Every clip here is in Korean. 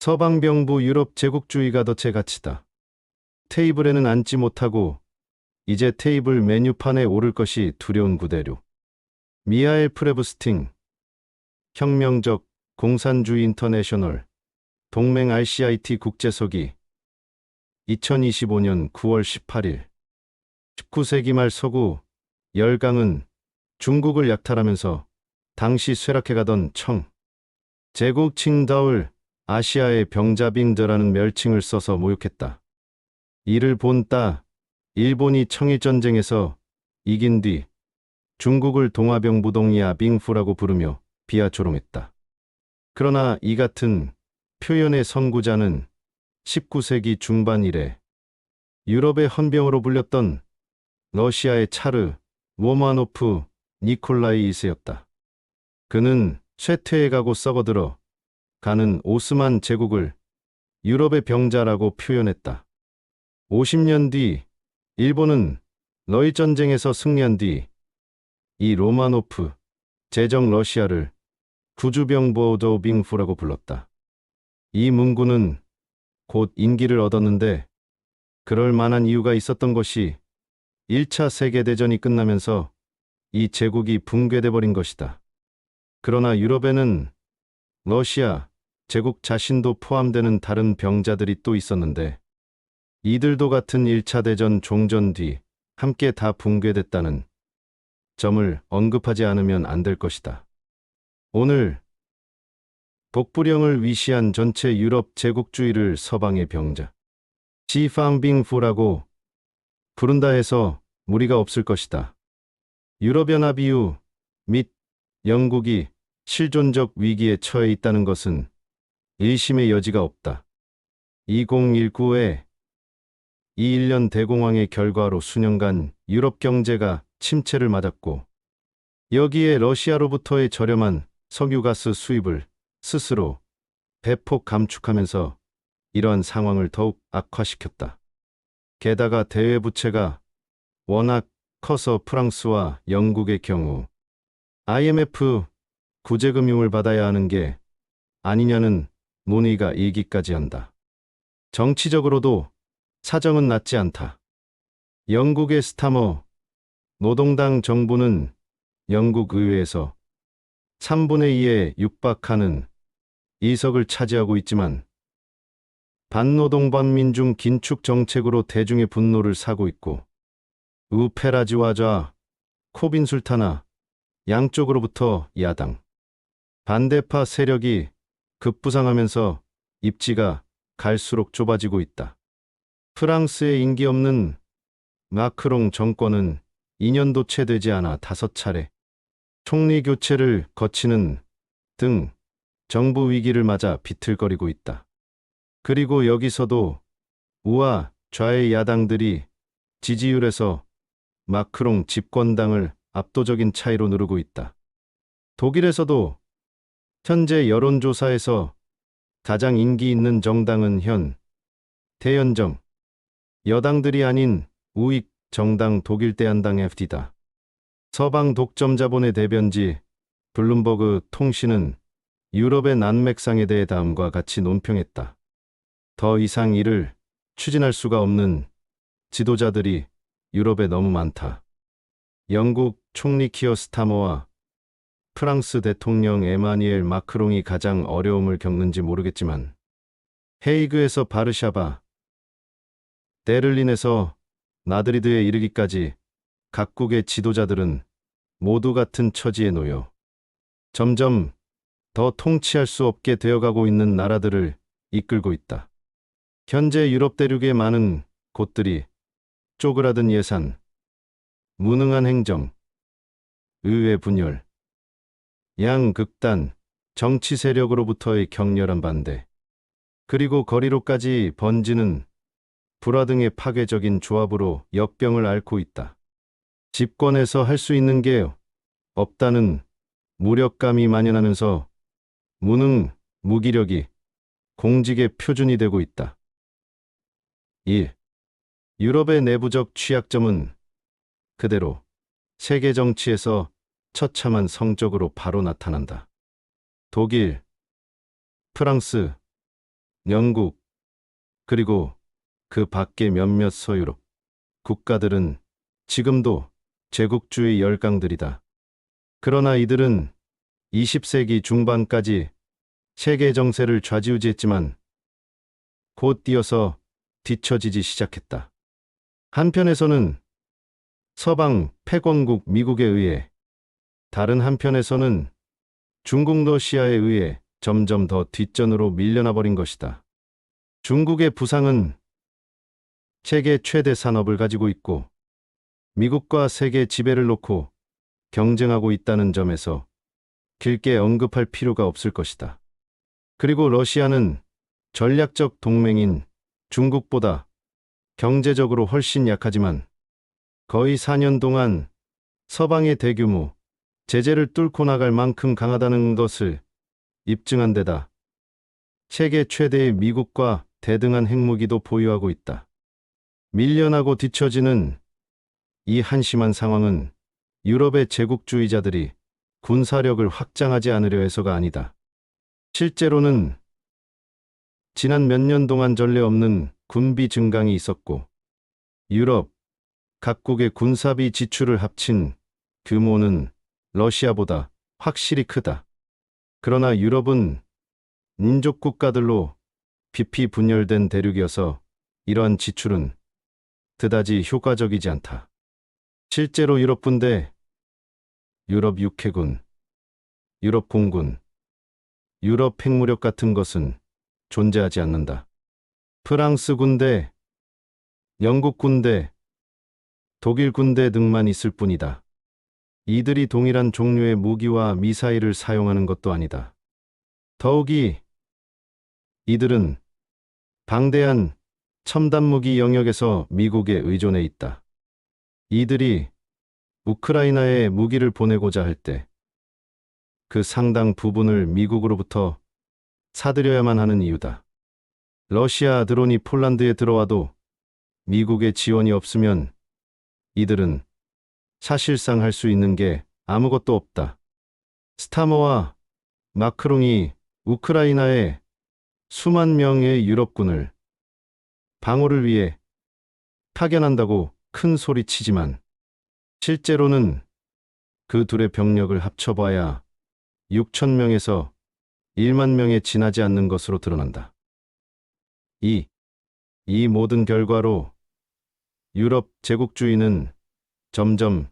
서방병부 유럽 제국주의가 덫의 가치다. 테이블에는 앉지 못하고 이제 테이블 메뉴판에 오를 것이 두려운 구대료. 미하엘 프레브스팅 혁명적 공산주의 인터내셔널 동맹 RCIT 국제서기 2025년 9월 18일 19세기 말 서구 열강은 중국을 약탈하면서 당시 쇠락해가던 청 제국 칭다올 아시아의 병자빙저라는 멸칭을 써서 모욕했다. 이를 본 따 일본이 청일전쟁에서 이긴 뒤 중국을 동아병부동이야 빙푸라고 부르며 비아조롱했다. 그러나 이 같은 표현의 선구자는 19세기 중반 이래 유럽의 헌병으로 불렸던 러시아의 차르 로마노프 니콜라이 2세였다. 그는 쇠퇴해가고 썩어들어 가는 오스만 제국을 유럽의 병자라고 표현했다. 50년 뒤 일본은 러일 전쟁에서 승리한 뒤 이 로마노프 제정 러시아를 구주병 보도 빙푸라고 불렀다. 이 문구는 곧 인기를 얻었는데 그럴 만한 이유가 있었던 것이 1차 세계대전이 끝나면서 이 제국이 붕괴돼 버린 것이다. 그러나 유럽에는 러시아 제국 자신도 포함되는 다른 병자들이 또 있었는데 이들도 같은 1차 대전 종전 뒤 함께 다 붕괴됐다는 점을 언급하지 않으면 안 될 것이다. 오늘 복부령을 위시한 전체 유럽 제국주의를 서방의 병자 시팡빙푸라고 부른다 해서 무리가 없을 것이다. 유럽연합 이후 및 영국이 실존적 위기에 처해 있다는 것은 일심의 여지가 없다. 2019에 21년 대공황의 결과로 수년간 유럽 경제가 침체를 맞았고 여기에 러시아로부터의 저렴한 석유가스 수입을 스스로 대폭 감축하면서 이러한 상황을 더욱 악화시켰다. 게다가 대외 부채가 워낙 커서 프랑스와 영국의 경우 IMF 구제금융을 받아야 하는 게 아니냐는 논의가 일기까지 한다. 정치적으로도 사정은 낫지 않다. 영국의 스타머 노동당 정부는 영국 의회에서 3분의 2에 육박하는 이석을 차지하고 있지만 반노동 반민중 긴축 정책으로 대중의 분노를 사고 있고 우페라지와 좌 코빈 술타나 양쪽으로부터 야당 반대파 세력이 급부상하면서 입지가 갈수록 좁아지고 있다. 프랑스의 인기 없는 마크롱 정권은 2년도 채 되지 않아 다섯 차례 총리 교체를 거치는 등 정부 위기를 맞아 비틀거리고 있다. 그리고 여기서도 우와 좌의 야당들이 지지율에서 마크롱 집권당을 압도적인 차이로 누르고 있다. 독일에서도 현재 여론조사에서 가장 인기 있는 정당은 현 대연정 여당들이 아닌 우익 정당 독일 대한당 FD다. 서방 독점 자본의 대변지 블룸버그 통신은 유럽의 난맥상에 대해 다음과 같이 논평했다. 더 이상 이를 추진할 수가 없는 지도자들이 유럽에 너무 많다. 영국 총리 키어 스타머와 프랑스 대통령 에마니엘 마크롱이 가장 어려움을 겪는지 모르겠지만 헤이그에서 바르샤바, 베를린에서 나드리드에 이르기까지 각국의 지도자들은 모두 같은 처지에 놓여 점점 더 통치할 수 없게 되어가고 있는 나라들을 이끌고 있다. 현재 유럽 대륙의 많은 곳들이 쪼그라든 예산, 무능한 행정, 의회 분열, 양극단, 정치 세력으로부터의 격렬한 반대, 그리고 거리로까지 번지는 불화 등의 파괴적인 조합으로 역병을 앓고 있다. 집권에서 할 수 있는 게 없다는 무력감이 만연하면서 무능, 무기력이 공직의 표준이 되고 있다. 1. 유럽의 내부적 취약점은 그대로 세계 정치에서 처참한 성적으로 바로 나타난다. 독일, 프랑스, 영국, 그리고 그 밖의 몇몇 서유럽 국가들은 지금도 제국주의 열강들이다. 그러나 이들은 20세기 중반까지 세계 정세를 좌지우지했지만 곧 뛰어서 뒤처지기 시작했다. 한편에서는 서방 패권국 미국에 의해 다른 한편에서는 중국 러시아에 의해 점점 더 뒷전으로 밀려나 버린 것이다. 중국의 부상은 세계 최대 산업을 가지고 있고 미국과 세계 지배를 놓고 경쟁하고 있다는 점에서 길게 언급할 필요가 없을 것이다. 그리고 러시아는 전략적 동맹인 중국보다 경제적으로 훨씬 약하지만 거의 4년 동안 서방의 대규모 제재를 뚫고 나갈 만큼 강하다는 것을 입증한 데다 세계 최대의 미국과 대등한 핵무기도 보유하고 있다. 밀려나고 뒤처지는 이 한심한 상황은 유럽의 제국주의자들이 군사력을 확장하지 않으려 해서가 아니다. 실제로는 지난 몇 년 동안 전례 없는 군비 증강이 있었고 유럽 각국의 군사비 지출을 합친 규모는 러시아보다 확실히 크다. 그러나 유럽은 민족 국가들로 깊이 분열된 대륙이어서 이러한 지출은 그다지 효과적이지 않다. 실제로 유럽 군대, 유럽 육해군, 유럽 공군, 유럽 핵무력 같은 것은 존재하지 않는다. 프랑스 군대, 영국 군대, 독일 군대 등만 있을 뿐이다. 이들이 동일한 종류의 무기와 미사일을 사용하는 것도 아니다. 더욱이 이들은 방대한 첨단 무기 영역에서 미국에 의존해 있다. 이들이 우크라이나에 무기를 보내고자 할 때 그 상당 부분을 미국으로부터 사들여야만 하는 이유다. 러시아 드론이 폴란드에 들어와도 미국의 지원이 없으면 이들은 사실상 할 수 있는 게 아무것도 없다. 스타머와 마크롱이 우크라이나에 수만 명의 유럽군을 방어를 위해 파견한다고 큰 소리 치지만 실제로는 그 둘의 병력을 합쳐봐야 6천 명에서 1만 명에 지나지 않는 것으로 드러난다. 이, 이 모든 결과로 유럽 제국주의는 점점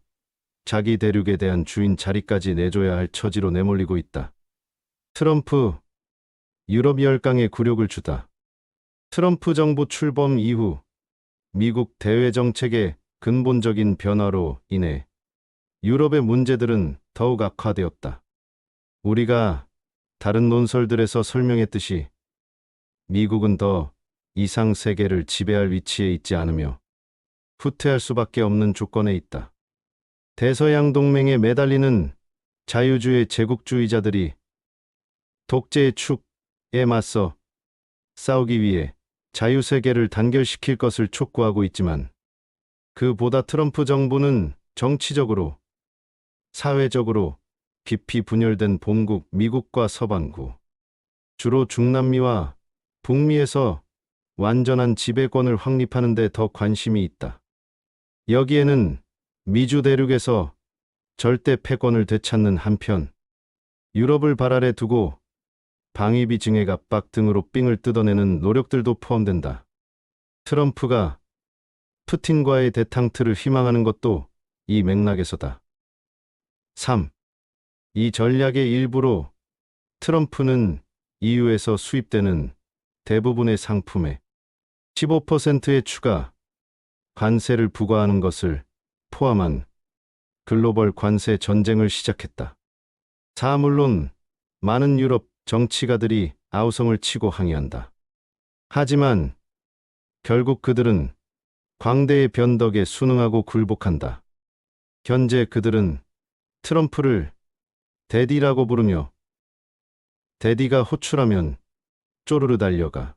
자기 대륙에 대한 주인 자리까지 내줘야 할 처지로 내몰리고 있다. 트럼프, 유럽 열강에 굴욕을 주다. 트럼프 정부 출범 이후 미국 대외 정책의 근본적인 변화로 인해 유럽의 문제들은 더욱 악화되었다. 우리가 다른 논설들에서 설명했듯이 미국은 더 이상 세계를 지배할 위치에 있지 않으며 후퇴할 수밖에 없는 조건에 있다. 대서양 동맹에 매달리는 자유주의 제국주의자들이 독재의 축에 맞서 싸우기 위해 자유세계를 단결시킬 것을 촉구하고 있지만 그보다 트럼프 정부는 정치적으로, 사회적으로 깊이 분열된 본국 미국과 서방구, 주로 중남미와 북미에서 완전한 지배권을 확립하는 데 더 관심이 있다. 여기에는 미주 대륙에서 절대 패권을 되찾는 한편 유럽을 발 아래 두고 방위비 증액 압박 등으로 삥을 뜯어내는 노력들도 포함된다. 트럼프가 푸틴과의 대탕트를 희망하는 것도 이 맥락에서다. 3. 이 전략의 일부로 트럼프는 EU에서 수입되는 대부분의 상품에 15%의 추가 관세를 부과하는 것을 포함한 글로벌 관세 전쟁을 시작했다. 자, 물론 많은 유럽 정치가들이 아우성을 치고 항의한다. 하지만 결국 그들은 광대의 변덕에 순응하고 굴복한다. 현재 그들은 트럼프를 데디라고 부르며 데디가 호출하면 쪼르르 달려가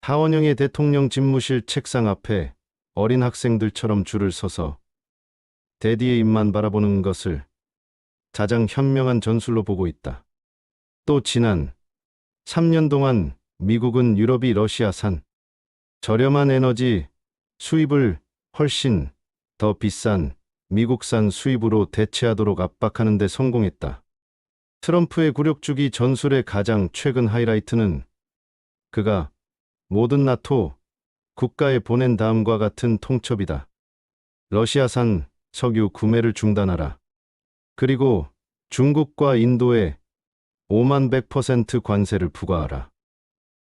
하원영의 대통령 집무실 책상 앞에 어린 학생들처럼 줄을 서서 데디의 입만 바라보는 것을 가장 현명한 전술로 보고 있다. 또 지난 3년 동안 미국은 유럽이 러시아산 저렴한 에너지 수입을 훨씬 더 비싼 미국산 수입으로 대체하도록 압박하는 데 성공했다. 트럼프의 굴욕주기 전술의 가장 최근 하이라이트는 그가 모든 나토 국가에 보낸 다음과 같은 통첩이다. 러시아산 석유 구매를 중단하라. 그리고 중국과 인도에 5만 100% 관세를 부과하라.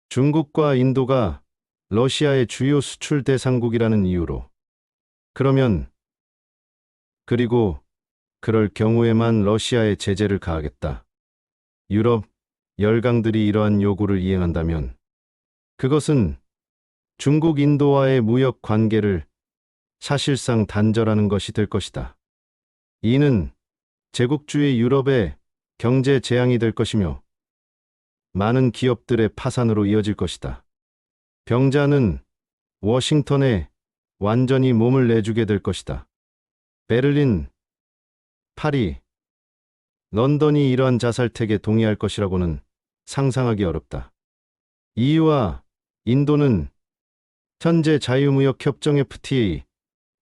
중국과 인도가 러시아의 주요 수출 대상국이라는 이유로. 그러면 그리고 그럴 경우에만 러시아에 제재를 가하겠다. 유럽 열강들이 이러한 요구를 이행한다면 그것은 중국 인도와의 무역 관계를 사실상 단절하는 것이 될 것이다. 이는 제국주의 유럽의 경제 재앙이 될 것이며 많은 기업들의 파산으로 이어질 것이다. 병자는 워싱턴에 완전히 몸을 내주게 될 것이다. 베를린, 파리, 런던이 이러한 자살택에 동의할 것이라고는 상상하기 어렵다. EU와 인도는 현재 자유무역협정 FTA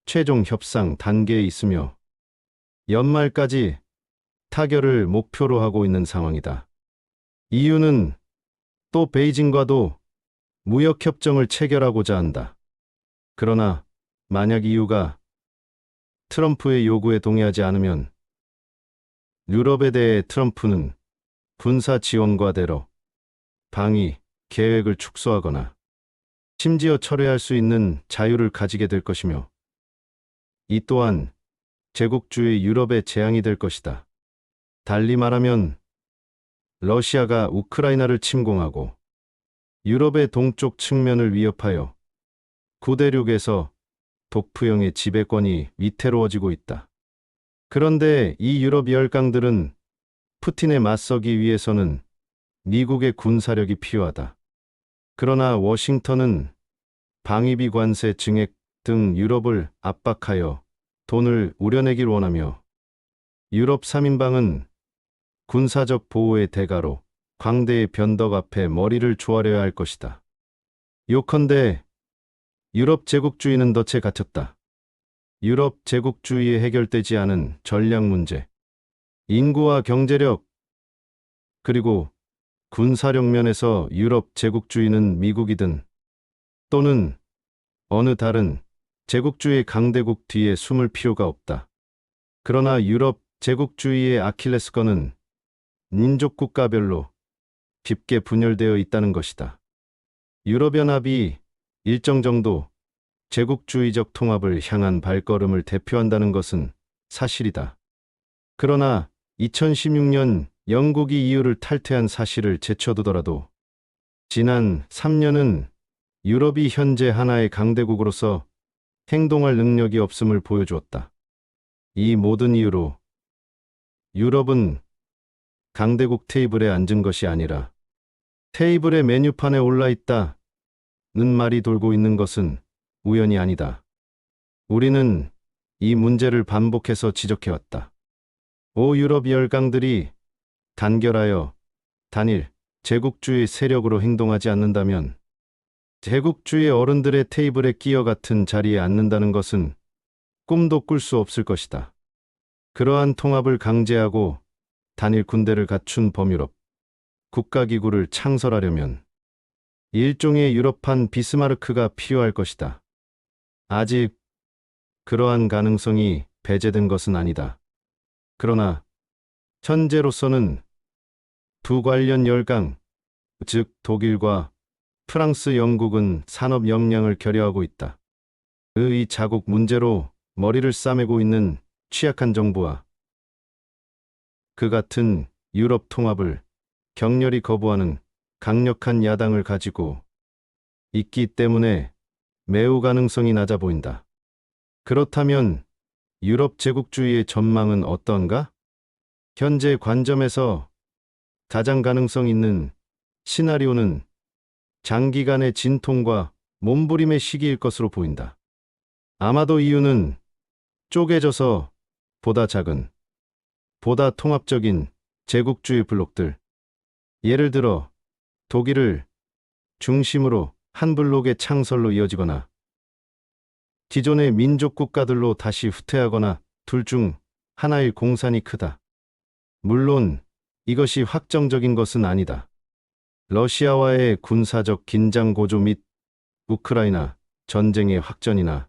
최종 협상 단계에 있으며 연말까지 타결을 목표로 하고 있는 상황이다. EU는 또 베이징과도 무역협정을 체결하고자 한다. 그러나 만약 EU가 트럼프의 요구에 동의하지 않으면 유럽에 대해 트럼프는 군사 지원과 대로 방위 계획을 축소하거나 심지어 철회할 수 있는 자유를 가지게 될 것이며 이 또한 제국주의 유럽의 재앙이 될 것이다. 달리 말하면 러시아가 우크라이나를 침공하고 유럽의 동쪽 측면을 위협하여 구대륙에서 독프형의 지배권이 위태로워지고 있다. 그런데 이 유럽 열강들은 푸틴에 맞서기 위해서는 미국의 군사력이 필요하다. 그러나 워싱턴은 방위비 관세 증액 등 유럽을 압박하여 돈을 우려내길 원하며 유럽 3인방은 군사적 보호의 대가로 광대의 변덕 앞에 머리를 조아려야 할 것이다. 요컨대 유럽 제국주의는 덫에 갇혔다. 유럽 제국주의에 해결되지 않은 전략 문제, 인구와 경제력, 그리고 군사력 면에서 유럽 제국주의는 미국이든 또는 어느 다른 제국주의 강대국 뒤에 숨을 필요가 없다. 그러나 유럽 제국주의의 아킬레스건은 민족 국가별로 깊게 분열되어 있다는 것이다. 유럽연합이 일정 정도 제국주의적 통합을 향한 발걸음을 대표한다는 것은 사실이다. 그러나 2016년 영국이 EU를 탈퇴한 사실을 제쳐두더라도 지난 3년은 유럽이 현재 하나의 강대국으로서 행동할 능력이 없음을 보여주었다. 이 모든 이유로 유럽은 강대국 테이블에 앉은 것이 아니라 테이블의 메뉴판에 올라 있다. 는 말이 돌고 있는 것은 우연이 아니다. 우리는 이 문제를 반복해서 지적해왔다. 오 유럽 열강들이 단결하여 단일 제국주의 세력으로 행동하지 않는다면 제국주의 어른들의 테이블에 끼어 같은 자리에 앉는다는 것은 꿈도 꿀 수 없을 것이다. 그러한 통합을 강제하고 단일 군대를 갖춘 범유럽 국가기구를 창설하려면 일종의 유럽판 비스마르크가 필요할 것이다. 아직 그러한 가능성이 배제된 것은 아니다. 그러나 현재로서는 두 관련 열강, 즉 독일과 프랑스, 영국은 산업 역량을 결여하고 있다. 그의 자국 문제로 머리를 싸매고 있는 취약한 정부와 그 같은 유럽 통합을 격렬히 거부하는 강력한 야당을 가지고 있기 때문에 매우 가능성이 낮아 보인다. 그렇다면 유럽 제국주의의 전망은 어떤가? 현재 관점에서 가장 가능성 있는 시나리오는 장기간의 진통과 몸부림의 시기일 것으로 보인다. 아마도 이유는 쪼개져서 보다 작은, 보다 통합적인 제국주의 블록들, 예를 들어 독일을 중심으로 한 블록의 창설로 이어지거나 기존의 민족 국가들로 다시 후퇴하거나 둘 중 하나일 공산이 크다. 물론 이것이 확정적인 것은 아니다. 러시아와의 군사적 긴장 고조 및 우크라이나 전쟁의 확전이나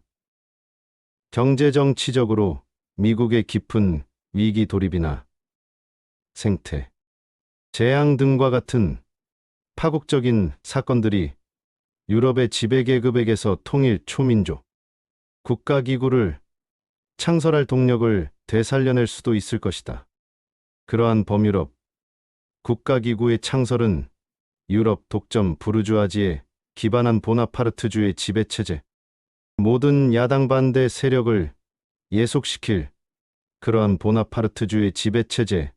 경제 정치적으로 미국의 깊은 위기 돌입이나 생태, 재앙 등과 같은 파국적인 사건들이 유럽의 지배계급에게서 통일 초민족 국가기구를 창설할 동력을 되살려낼 수도 있을 것이다. 그러한 범유럽 국가기구의 창설은 유럽 독점 부르주아지에 기반한 보나파르트주의 지배체제, 모든 야당 반대 세력을 예속시킬 그러한 보나파르트주의 지배체제의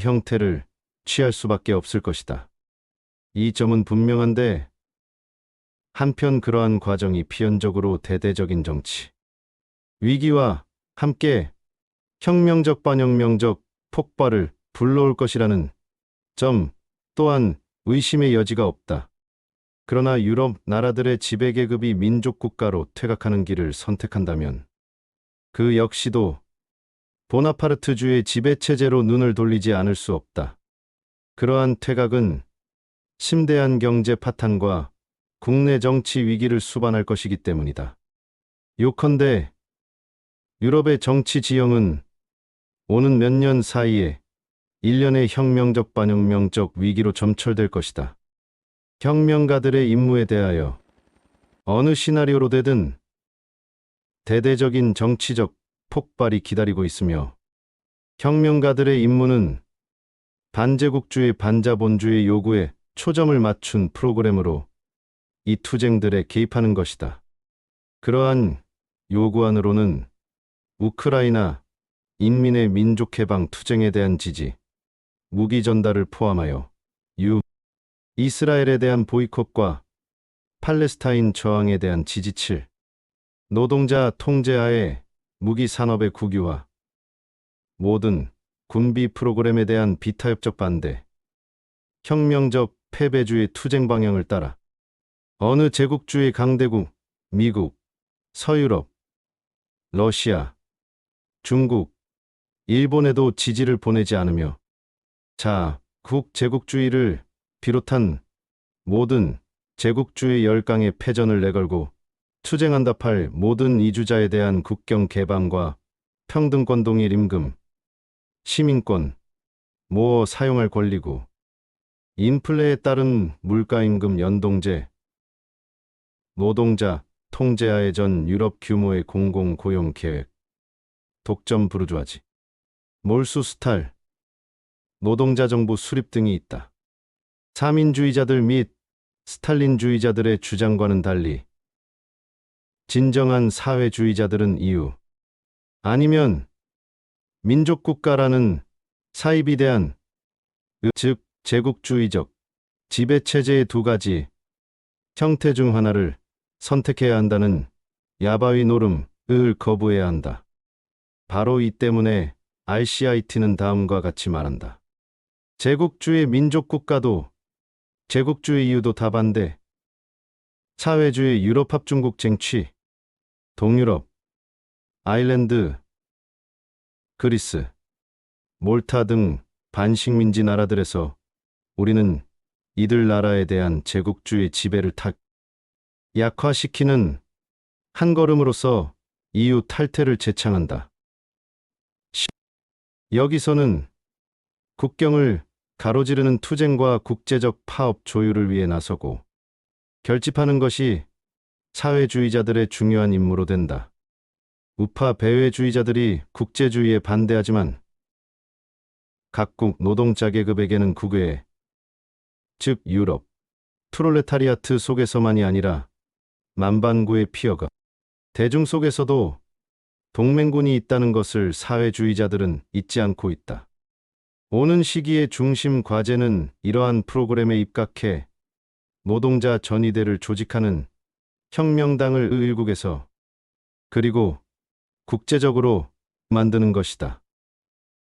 형태를 취할 수밖에 없을 것이다. 이 점은 분명한데 한편 그러한 과정이 필연적으로 대대적인 정치 위기와 함께 혁명적 반혁명적 폭발을 불러올 것이라는 점 또한 의심의 여지가 없다. 그러나 유럽 나라들의 지배계급이 민족국가로 퇴각하는 길을 선택한다면 그 역시도 보나파르트주의 지배체제로 눈을 돌리지 않을 수 없다. 그러한 퇴각은 심대한 경제 파탄과 국내 정치 위기를 수반할 것이기 때문이다. 요컨대 유럽의 정치 지형은 오는 몇 년 사이에 일련의 혁명적 반혁명적 위기로 점철될 것이다. 혁명가들의 임무에 대하여 어느 시나리오로 되든 대대적인 정치적 폭발이 기다리고 있으며 혁명가들의 임무는 반제국주의 반자본주의 요구에 초점을 맞춘 프로그램으로 이 투쟁들에 개입하는 것이다. 그러한 요구안으로는 우크라이나 인민의 민족해방 투쟁에 대한 지지, 무기 전달을 포함하여 유, 이스라엘에 대한 보이콧과 팔레스타인 저항에 대한 지지칠, 노동자 통제하에 무기 산업의 국유화, 모든 군비 프로그램에 대한 비타협적 반대, 혁명적 패배주의 투쟁 방향을 따라 어느 제국주의 강대국, 미국, 서유럽, 러시아, 중국, 일본에도 지지를 보내지 않으며 자, 국 제국주의를 비롯한 모든 제국주의 열강의 패전을 내걸고 투쟁한다 팔 모든 이주자에 대한 국경 개방과 평등권 동일 임금, 시민권, 모어 사용할 권리구, 인플레에 따른 물가임금 연동제, 노동자 통제하의 전 유럽 규모의 공공고용 계획, 독점 부르주아지, 몰수 스탈, 노동자 정부 수립 등이 있다. 사민주의자들 및 스탈린주의자들의 주장과는 달리 진정한 사회주의자들은 이유 아니면 민족국가라는 사이비대한 즉 제국주의적 지배체제의 두 가지 형태 중 하나를 선택해야 한다는 야바위 노름을 거부해야 한다. 바로 이 때문에 RCIT는 다음과 같이 말한다. 제국주의 민족국가도 제국주의 이유도 다 반대. 사회주의 유럽 합중국 쟁취. 동유럽. 아일랜드. 그리스. 몰타 등 반식민지 나라들에서 우리는 이들 나라에 대한 제국주의 지배를 탁 약화시키는 한 걸음으로서 EU 탈퇴를 제창한다. 여기서는 국경을 가로지르는 투쟁과 국제적 파업 조율을 위해 나서고 결집하는 것이 사회주의자들의 중요한 임무로 된다. 우파 배회주의자들이 국제주의에 반대하지만 각국 노동자 계급에게는 국외, 즉 유럽, 프롤레타리아트 속에서만이 아니라 만반구의 피어가 대중 속에서도 동맹군이 있다는 것을 사회주의자들은 잊지 않고 있다. 오는 시기의 중심 과제는 이러한 프로그램에 입각해 노동자 전위대를 조직하는 혁명당을 의일국에서 그리고 국제적으로 만드는 것이다.